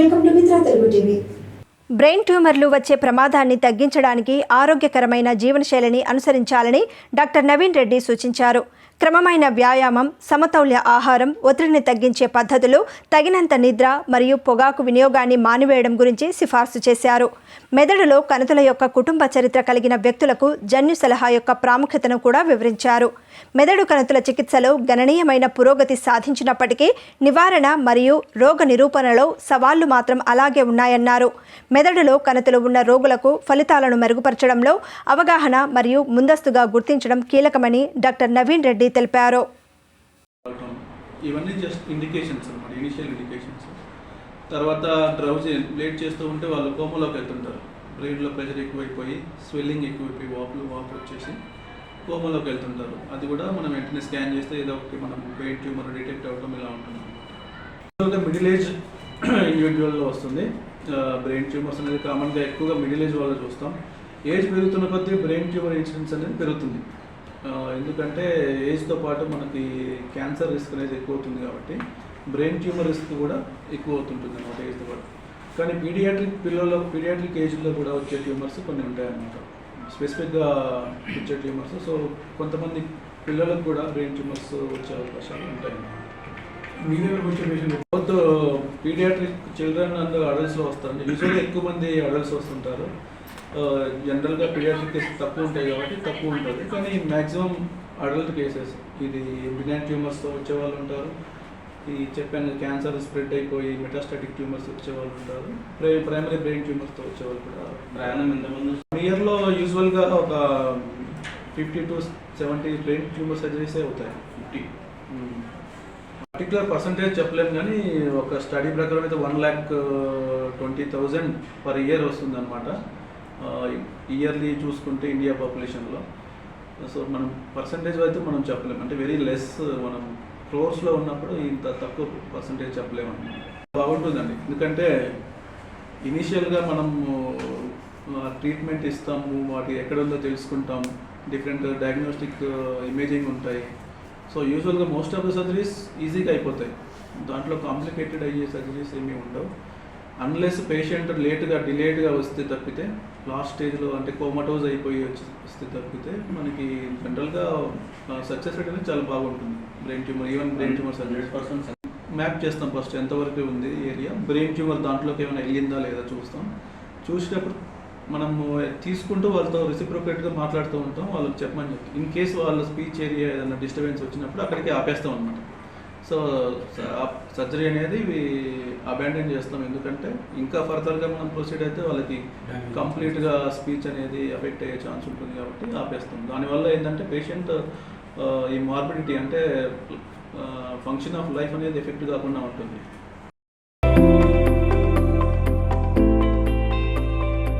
Welcome to Mitra Telugu TV brain ట్యూమర్లు వచ్చే ప్రమాదాన్ని తగ్గించడానికి ఆరోగ్యకరమైన జీవనశైలిని అనుసరించాలని డాక్టర్ నవీన్ రెడ్డి సూచించారు. క్రమమైన వ్యాయామం సమతౌల్య ఆహారం ఒత్తిడిని తగ్గించే పద్ధతులు తగినంత నిద్ర మరియు పొగాకు వినియోగాన్ని మానివేయడం గురించి సిఫార్సు చేశారు. మెదడులో కణుతుల యొక్క కుటుంబ చరిత్ర కలిగిన వ్యక్తులకు జన్యు సలహా యొక్క ప్రాముఖ్యతను కూడా వివరించారు. మెదడు కణతుల చికిత్సలో గణనీయమైన పురోగతి సాధించినప్పటికీ నివారణ మరియు రోగ నిరూపణలో సవాళ్ళు మాత్రం అలాగే ఉన్నాయన్నారు. మెదడులో కణుతులు ఉన్న రోగులకు ఫలితాలను మెరుగుపరచడంలో అవగాహన మరియు ముందస్తుగా గుర్తించడం కీలకమని డాక్టర్ నవీన్ రెడ్డి తెలిపారు. ఇవన్నీ జస్ట్ ఇండికేషన్స్ అనమాట ఇనిషియల్ ఇండికేషన్స్ తర్వాత డ్రౌజ్ లేట్ చేస్తూ ఉంటే వాళ్ళు కోమలోకి వెళ్తుంటారు. బ్రెయిన్లో ప్రెషర్ ఎక్కువైపోయి స్వెల్లింగ్ ఎక్కువైపోయి వాపులు వాపు వచ్చేసి కోమలోకి వెళ్తుంటారు. అది కూడా మనం వెంటనే స్కాన్ చేస్తే ఏదో ఒకటి మనం బ్రెయిన్ ట్యూమర్ డిటెక్ట్ అవ్వడం ఇలా ఉంటుంది అనమాట మిడిల్ ఏజ్ ఇండివిజువల్లో వస్తుంది. బ్రెయిన్ ట్యూమర్స్ అనేది కామన్గా ఎక్కువగా మిడిల్ ఏజ్ వాళ్ళు చూస్తాం. ఏజ్ పెరుగుతున్న కొద్దీ బ్రెయిన్ ట్యూమర్ ఇన్సిడెన్స్ అనేది పెరుగుతుంది. ఎందుకంటే ఏజ్తో పాటు మనకి క్యాన్సర్ రిస్క్ అనేది ఎక్కువ అవుతుంది కాబట్టి బ్రెయిన్ ట్యూమర్ రిస్క్ కూడా ఎక్కువ అవుతుంటుంది అనమాట ఏజ్తో పాటు. కానీ పీడియాట్రిక్ పిల్లల్లో పీడియాట్రిక్ ఏజ్లో కూడా వచ్చే ట్యూమర్స్ కొన్ని ఉంటాయన్నమాట. స్పెసిఫిక్గా వచ్చే ట్యూమర్స్. సో కొంతమంది పిల్లలకు కూడా బ్రెయిన్ ట్యూమర్స్ వచ్చే అవకాశాలు ఉంటాయి బోత్ పీడియాట్రిక్ చిల్డ్రన్ అండ్ అడల్ట్స్లో వస్తారు యూజువల్గా ఎక్కువ మంది అడల్ట్స్ వస్తుంటారు. జనరల్గా పీడియాట్రిక్ కేసెస్ తక్కువ ఉంటాయి కాబట్టి తక్కువ ఉంటుంది. కానీ మ్యాక్సిమం అడల్ట్ కేసెస్ ఇది బినాన్ ట్యూమర్స్తో వచ్చే వాళ్ళు ఉంటారు. ఈ చెప్పాను క్యాన్సర్ స్ప్రెడ్ అయిపోయి మెటాస్టాటిక్ ట్యూమర్స్ వచ్చే వాళ్ళు ఉంటారు. ప్రై ప్రైమరీ బ్రెయిన్ ట్యూమర్స్తో వచ్చే వాళ్ళు కూడా ప్రయాణం ఎంతమంది ఇయర్లో యూజువల్గా ఒక fifty to seventy brain tumour సర్జరీసే అవుతాయి. ఫిఫ్టీ పర్టికులర్ పర్సంటేజ్ చెప్పలేము కానీ ఒక స్టడీ ప్రకారం అయితే one lakh twenty thousand per year వస్తుంది అనమాట ఇయర్లీ చూసుకుంటే ఇండియా పాపులేషన్లో సో మనం పర్సంటేజ్ అయితే మనం చెప్పలేము. అంటే వెరీ లెస్ uh, మనం క్రోర్స్లో ఉన్నప్పుడు ఇంత తక్కువ పర్సంటేజ్ చెప్పలేము అనమాట బాగుంటుందండి. ఎందుకంటే ఇనీషియల్గా మనము ట్రీట్మెంట్ ఇస్తాము వాటి ఎక్కడ ఉందో తెలుసుకుంటాం. డిఫరెంట్ డయాగ్నోస్టిక్ ఇమేజింగ్ ఉంటాయి. సో యూజువల్గా మోస్ట్ ఆఫ్ ద సర్జరీస్ ఈజీగా అయిపోతాయి. దాంట్లో కాంప్లికేటెడ్ అయ్యే సర్జరీస్ ఏమీ ఉండవు. అన్లెస్ పేషెంట్ లేట్గా డిలేడ్గా వస్తే తప్పితే లాస్ట్ స్టేజ్లో అంటే కోమటోజ్ అయిపోయి వచ్చి వస్తే తప్పితే మనకి జనరల్గా సక్సెస్ రేట్ అనేది చాలా బాగుంటుంది. Brain tumour even brain tumour hundred percent map చేస్తాం ఫస్ట్ ఎంతవరకు ఉంది ఏరియా బ్రెయిన్ ట్యూమర్ దాంట్లోకి ఏమైనా వెళ్ళిందా లేదా చూస్తాం. చూసినప్పుడు మనము తీసుకుంటూ వాళ్ళతో రెసిప్రోకేట్గా మాట్లాడుతూ ఉంటాం. వాళ్ళకి చెప్పమని చెప్తాం ఇన్ కేసు వాళ్ళ స్పీచ్ ఏరియా ఏదైనా డిస్టర్బెన్స్ వచ్చినప్పుడు అక్కడికి ఆపేస్తాం అనమాట సో సర్జరీ అనేది అబాండన్ చేస్తాం. ఎందుకంటే ఇంకా ఫర్దర్గా మనం ప్రొసీడ్ అయితే వాళ్ళకి కంప్లీట్గా స్పీచ్ అనేది ఎఫెక్ట్ అయ్యే ఛాన్స్ ఉంటుంది కాబట్టి ఆపేస్తాం. దానివల్ల ఏంటంటే పేషెంట్ ఈ మార్బిడిటీ అంటే ఫంక్షన్ ఆఫ్ లైఫ్ అనేది ఎఫెక్ట్ కాకుండా ఉంటుంది.